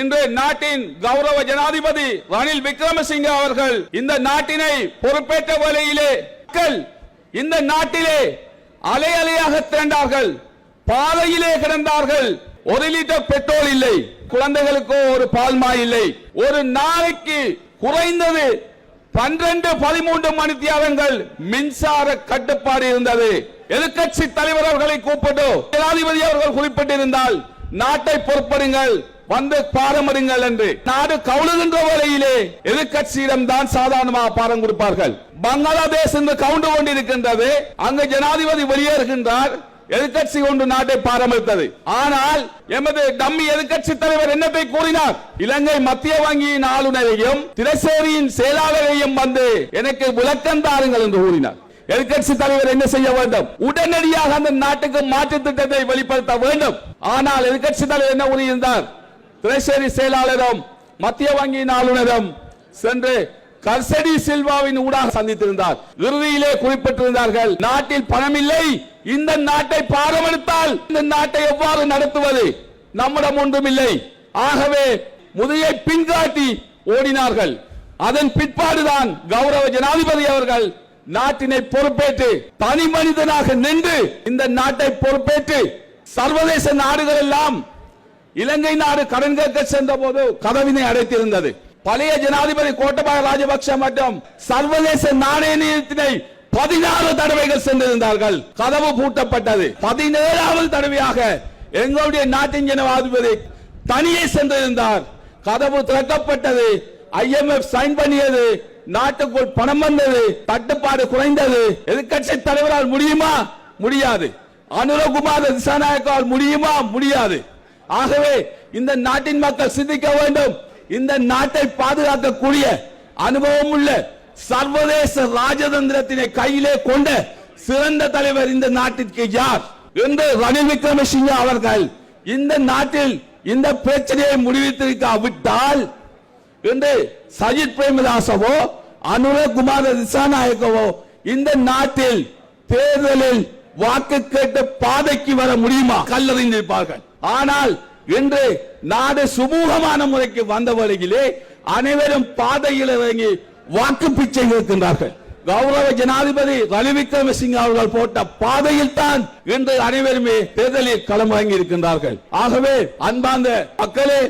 இன்று நாட்டின் கௌரவ ஜனாதிபதி ரணில் விக்ரமசிங்க அவர்கள் இந்த நாட்டினை பொறுப்பேற்ற வழியிலே மக்கள் இந்த நாட்டிலே அலை அலையாக திரண்டார்கள். பாதையிலே கிடந்தார்கள். ஒரு லிட்டர் பெட்ரோல் இல்லை. குழந்தைகளுக்கோ ஒரு பால்மா இல்லை. ஒரு நாளைக்கு குறைந்தது பன்னிரண்டு பதிமூன்று மணி தியாகங்கள் மின்சார கட்டுப்பாடு இருந்தது. எதிர்க்கட்சி தலைவர் அவர்களை கூப்பிட்டு ஜனாதிபதி அவர்கள் குறிப்பிட்டிருந்தால் நாட்டை பொறுப்படுங்கள். வந்து பாரமடுங்கள் என்று நாடு கவுளுகின்ற வரையிலே எதிர்கட்சியிடம் தான் சாதாரணமாக பாரம் கொடுப்பார்கள். பங்களாதேஷ் என்று கவுண்டு கொண்டிருக்கின்றது. அங்கு ஜனாதிபதி வெளியேறுகின்றார். எதிர்கட்சி ஒன்று நாட்டை பாரமிழ்த்தது ஆனால் எமது டம்மி எதிர்கட்சி தலைவர் என்னத்தை கூறினார்? இலங்கை மத்திய வங்கியின் ஆளுநரையும் திரசேரியின் செயலாளரையும் வந்து எனக்கு விளக்கம் தாருங்கள் என்று கூறினார். எதிர்க்கட்சி தலைவர் என்ன செய்ய வேண்டும்? உடனடியாக அந்த நாட்டுக்கு மாற்று திட்டத்தை வெளிப்படுத்த வேண்டும். ஆனால் எதிர்கட்சி தலைவர் என்ன கூறியிருந்தார்? திரைசேரி செயலாளரும் மத்திய வங்கியின் ஆளுநரும் சென்று கர்சடி சில்வாவின் ஊடாக சந்தித்திருந்தார். இறுதியிலே குறிப்பிட்டிருந்தார்கள் நாட்டில் பணம் இல்லை இந்த நாட்டை பாரமெடுத்தால் இந்த நாட்டை எவ்வாறு நடத்துவது? நம்மிடம் ஒன்றும் இல்லை ஆகவே முதையை பின்காட்டி ஓடினார்கள். அதன் பிற்பாடுதான் கௌரவ ஜனாதிபதி அவர்கள் நாட்டினை பொறுப்பேற்று தனி மனிதனாக நின்று இந்த நாட்டை பொறுப்பேற்று சர்வதேச நாடுகள் எல்லாம் இலங்கை நாடு கடன் கேட்க சென்ற போது கதவினை அடைத்திருந்தது. பழைய ஜனாதிபதி கோட்டபாய ராஜபக்ஷ மற்றும் சர்வதேச நாணய நிதியத்தினை பதினாறு தடவைகள் சென்றிருந்தார்கள். கதவு பூட்டப்பட்டது. பதினேழாவது தடவையாக எங்களுடைய நாட்டின் ஜனாதிபதி தனியே சென்றிருந்தார். கதவு திறக்கப்பட்டது. ஐஎம்எஃப் சைன் பண்ணியது. நாட்டுக்குள் பணம் வந்தது. தட்டுப்பாடு குறைந்தது. எதிர்கட்சி தலைவரால் முடியுமா? முடியாது. அனுரகுமார் திசாநாயக்கால் முடியுமா? முடியாது. ஆகவே இந்த நாட்டின் மக்கள் சிந்திக்க வேண்டும். இந்த நாட்டை பாதுகாக்கக்கூடிய அனுபவம் உள்ள சர்வதேச ராஜதந்திரத்தினை கையிலே கொண்ட சிறந்த தலைவர் இந்த நாட்டிற்கு யார் என்று ரணில் விக்ரமசிங்க அவர்கள் இந்த நாட்டில் இந்த பிரச்சனையை முடிவித்திருக்காவிட்டால் என்று சஜித் பிரேமதாசவோ அனுரகுமார திசாநாயக்கவோ இந்த நாட்டில் தேர்தலில் வாக்கு கேட்டு பாதைக்கு வர முடியுமா? கல்லறிந்திருப்பார்கள். ஆனால் இன்று நாடு சுமூகமான முறைக்கு வந்த வழியிலே அனைவரும் பாதையில் இறங்கி வாக்கு பிச்சை இருக்கின்றார்கள் கௌரவ ஜனாதிபதி ரணி விக்ரமசிங்க அவர்கள் போட்ட பாதையில் தான் இன்று அனைவருமே தேர்தலில் களமிறங்கி இருக்கின்றார்கள். ஆகவே அன்பாந்த மக்களே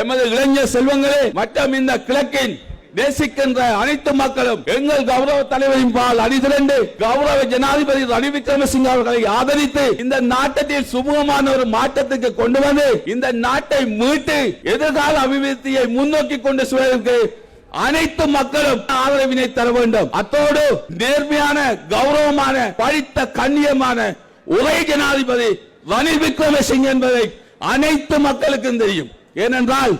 எமது இளைஞர் செல்வங்களே மற்றும் இந்த கிழக்கின் நேசிக்கின்ற அனைத்து மக்களும் எங்கள் கௌரவ தலைவரின் பால் அணிதிரண்டு கௌரவ ஜனாதிபதி ரணில் விக்ரமசிங்க அவர்களை ஆதரித்து இந்த நாட்டத்தில் சுமூகமான ஒரு மாற்றத்துக்கு கொண்டு வந்து இந்த நாட்டை மீட்டு எதிர்கால அபிவிருத்தியை முன்னோக்கி கொண்டு செல்வதற்கு அனைத்து மக்களும் ஆதரவினை தர வேண்டும். அத்தோடு நேர்மையான கௌரவமான படித்த கண்ணியமான ஒரே ஜனாதிபதி ரணில் விக்ரமசிங்க என்பதை அனைத்து மக்களுக்கும் தெரியும். ஏனென்றால்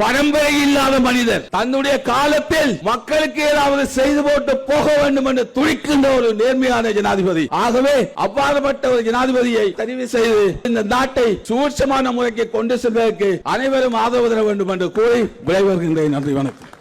பரம்பரை இல்லாத மனிதர். தன்னுடைய காலத்தில் மக்களுக்கு ஏதாவது செய்து போட்டு போக வேண்டும் என்று துடிக்கின்ற ஒரு நேர்மையான ஜனாதிபதி. ஆகவே அவ்வாறுபட்ட ஒரு ஜனாதிபதியை தெரிவு செய்து இந்த நாட்டை சூட்சமான முறைக்கு கொண்டு செல்வதற்கு அனைவரும் ஆதரவு தர வேண்டும் என்று கூறி விளைவருகின்றேன் நன்றி வணக்கம்.